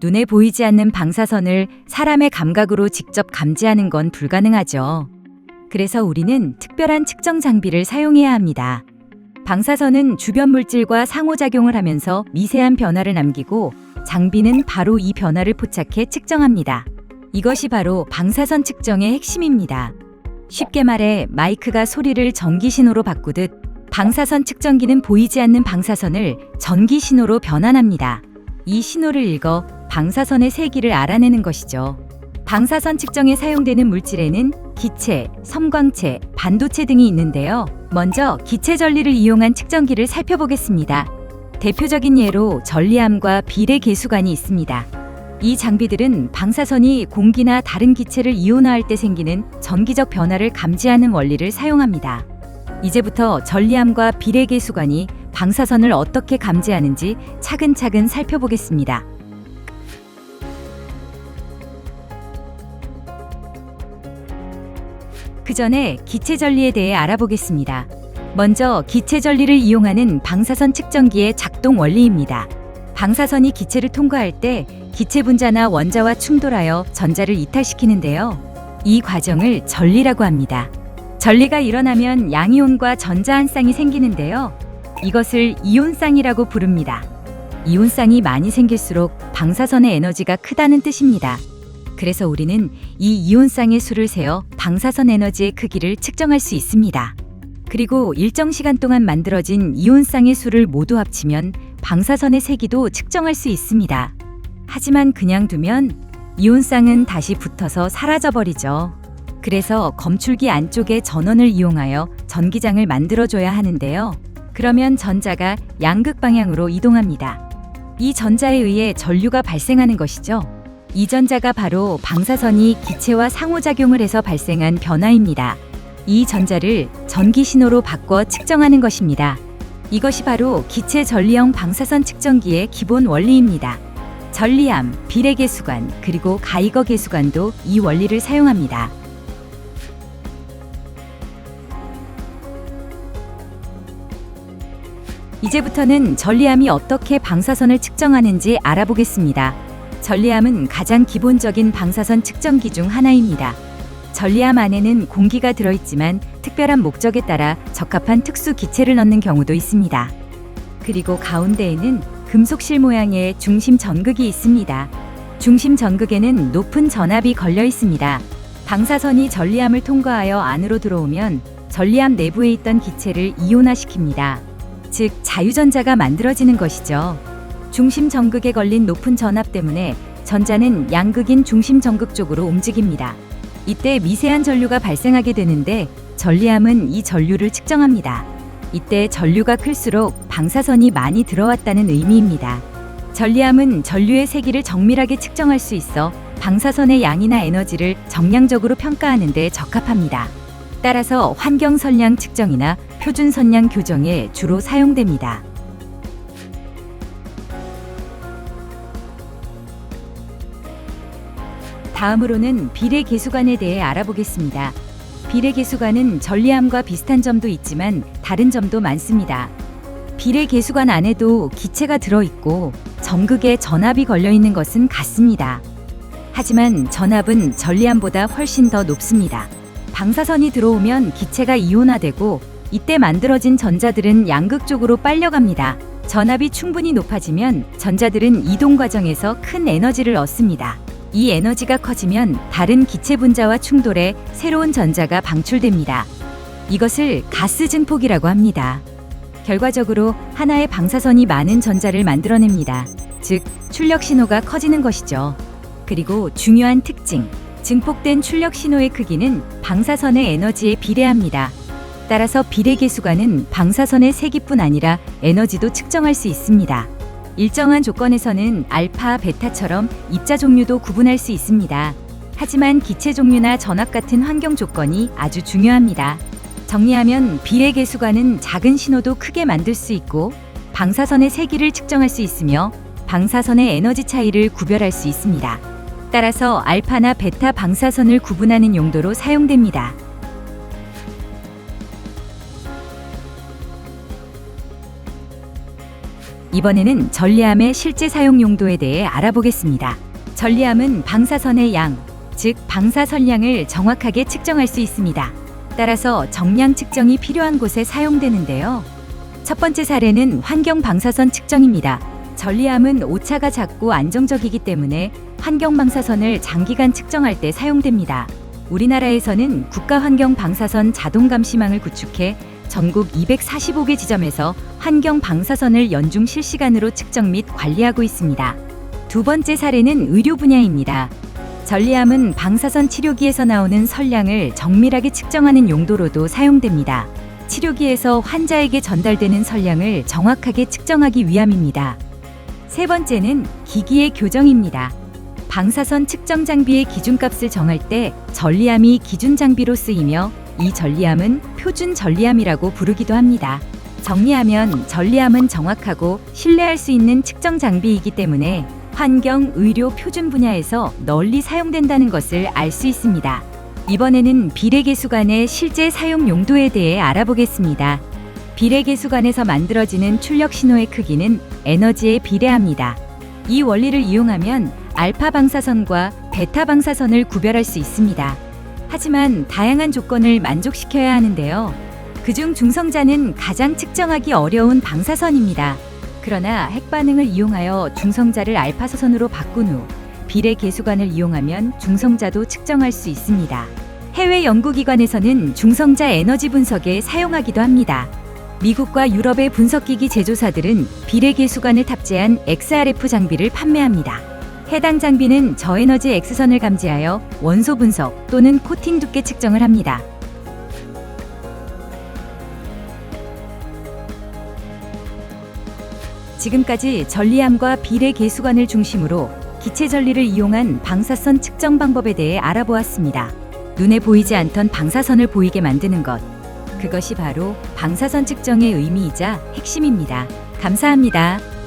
눈에 보이지 않는 방사선을 사람의 감각으로 직접 감지하는 건 불가능하죠. 그래서 우리는 특별한 측정 장비를 사용해야 합니다. 방사선은 주변 물질과 상호작용을 하면서 미세한 변화를 남기고 장비는 바로 이 변화를 포착해 측정합니다. 이것이 바로 방사선 측정의 핵심입니다. 쉽게 말해 마이크가 소리를 전기 신호로 바꾸듯 방사선 측정기는 보이지 않는 방사선을 전기 신호로 변환합니다. 이 신호를 읽어 방사선의 세기를 알아내는 것이죠. 방사선 측정에 사용되는 물질에는 기체, 섬광체, 반도체 등이 있는데요. 먼저 기체 전리를 이용한 측정기를 살펴보겠습니다. 대표적인 예로 전리함과 비례 계수관이 있습니다. 이 장비들은 방사선이 공기나 다른 기체를 이온화할 때 생기는 전기적 변화를 감지하는 원리를 사용합니다. 이제부터 전리함과 비례 계수관이 방사선을 어떻게 감지하는지 차근차근 살펴보겠습니다. 그 전에 기체 전리에 대해 알아보겠습니다. 먼저 기체 전리를 이용하는 방사선 측정기의 작동 원리입니다. 방사선이 기체를 통과할 때 기체 분자나 원자와 충돌하여 전자를 이탈시키는데요. 이 과정을 전리라고 합니다. 전리가 일어나면 양이온과 전자 한 쌍이 생기는데요. 이것을 이온쌍이라고 부릅니다. 이온쌍이 많이 생길수록 방사선의 에너지가 크다는 뜻입니다. 그래서 우리는 이 이온쌍의 수를 세어 방사선 에너지의 크기를 측정할 수 있습니다. 그리고 일정 시간 동안 만들어진 이온쌍의 수를 모두 합치면 방사선의 세기도 측정할 수 있습니다. 하지만 그냥 두면 이온쌍은 다시 붙어서 사라져 버리죠. 그래서 검출기 안쪽에 전원을 이용하여 전기장을 만들어줘야 하는데요. 그러면 전자가 양극 방향으로 이동합니다. 이 전자에 의해 전류가 발생하는 것이죠. 이 전자가 바로 방사선이 기체와 상호작용을 해서 발생한 변화입니다. 이 전자를 전기 신호로 바꿔 측정하는 것입니다. 이것이 바로 기체 전리형 방사선 측정기의 기본 원리입니다. 전리함, 비례 계수관, 그리고 가이거 계수관도 이 원리를 사용합니다. 이제부터는 전리함이 어떻게 방사선을 측정하는지 알아보겠습니다. 전리함은 가장 기본적인 방사선 측정기 중 하나입니다. 전리함 안에는 공기가 들어있지만 특별한 목적에 따라 적합한 특수 기체를 넣는 경우도 있습니다. 그리고 가운데에는 금속실 모양의 중심 전극이 있습니다. 중심 전극에는 높은 전압이 걸려 있습니다. 방사선이 전리함을 통과하여 안으로 들어오면 전리함 내부에 있던 기체를 이온화시킵니다. 즉 자유전자가 만들어지는 것이죠. 중심 전극에 걸린 높은 전압 때문에 전자는 양극인 중심 전극 쪽으로 움직입니다. 이때 미세한 전류가 발생하게 되는데 전리함은 이 전류를 측정합니다. 이때 전류가 클수록 방사선이 많이 들어왔다는 의미입니다. 전리함은 전류의 세기를 정밀하게 측정할 수 있어 방사선의 양이나 에너지를 정량적으로 평가하는 데 적합합니다. 따라서 환경 선량 측정이나 표준 선량 교정에 주로 사용됩니다. 다음으로는 비례 계수관에 대해 알아보겠습니다. 비례 계수관은 전리함과 비슷한 점도 있지만 다른 점도 많습니다. 비례 계수관 안에도 기체가 들어 있고 전극에 전압이 걸려 있는 것은 같습니다. 하지만 전압은 전리함보다 훨씬 더 높습니다. 방사선이 들어오면 기체가 이온화되고 이때 만들어진 전자들은 양극 쪽으로 빨려갑니다. 전압이 충분히 높아지면 전자들은 이동 과정에서 큰 에너지를 얻습니다. 이 에너지가 커지면 다른 기체 분자와 충돌해 새로운 전자가 방출됩니다. 이것을 가스 증폭이라고 합니다. 결과적으로 하나의 방사선이 많은 전자를 만들어냅니다. 즉, 출력 신호가 커지는 것이죠. 그리고 중요한 특징, 증폭된 출력 신호의 크기는 방사선의 에너지에 비례합니다. 따라서 비례 계수관은 방사선의 세기뿐 아니라 에너지도 측정할 수 있습니다. 일정한 조건에서는 알파, 베타처럼 입자 종류도 구분할 수 있습니다. 하지만 기체 종류나 전압 같은 환경 조건이 아주 중요합니다. 정리하면 비례 계수관은 작은 신호도 크게 만들 수 있고 방사선의 세기를 측정할 수 있으며 방사선의 에너지 차이를 구별할 수 있습니다. 따라서 알파나 베타 방사선을 구분하는 용도로 사용됩니다. 이번에는 전리함의 실제 사용 용도에 대해 알아보겠습니다. 전리함은 방사선의 양, 즉 방사 선량을 정확하게 측정할 수 있습니다. 따라서 정량 측정이 필요한 곳에 사용되는데요. 첫 번째 사례는 환경 방사선 측정입니다. 전리함은 오차가 작고 안정적이기 때문에 환경 방사선을 장기간 측정할 때 사용됩니다. 우리나라에서는 국가 환경 방사선 자동 감시망을 구축해 전국 245개 지점에서 환경 방사선을 연중 실시간으로 측정 및 관리하고 있습니다. 두 번째 사례는 의료 분야입니다. 전리함은 방사선 치료기에서 나오는 선량을 정밀하게 측정하는 용도로도 사용됩니다. 치료기에서 환자에게 전달되는 선량을 정확하게 측정하기 위함입니다. 세 번째는 기기의 교정입니다. 방사선 측정 장비의 기준값을 정할 때 전리함이 기준 장비로 쓰이며 이 전리함은 표준 전리함이라고 부르기도 합니다. 정리하면 전리함은 정확하고 신뢰할 수 있는 측정 장비이기 때문에 환경, 의료 표준 분야에서 널리 사용된다는 것을 알 수 있습니다. 이번에는 비례계수관의 실제 사용 용도에 대해 알아보겠습니다. 비례계수관에서 만들어지는 출력 신호의 크기는 에너지에 비례합니다. 이 원리를 이용하면 알파 방사선과 베타 방사선을 구별할 수 있습니다. 하지만 다양한 조건을 만족시켜야 하는데요. 그중 중성자는 가장 측정하기 어려운 방사선입니다. 그러나 핵반응을 이용하여 중성자를 알파사선으로 바꾼 후 비례 계수관을 이용하면 중성자도 측정할 수 있습니다. 해외 연구기관에서는 중성자 에너지 분석에 사용하기도 합니다. 미국과 유럽의 분석기기 제조사들은 비례 계수관을 탑재한 XRF 장비를 판매합니다. 해당 장비는 저에너지 X선을 감지하여 원소 분석 또는 코팅 두께 측정을 합니다. 지금까지 전리함과 비례 계수관을 중심으로 기체 전리를 이용한 방사선 측정 방법에 대해 알아보았습니다. 눈에 보이지 않던 방사선을 보이게 만드는 것. 그것이 바로 방사선 측정의 의미이자 핵심입니다. 감사합니다.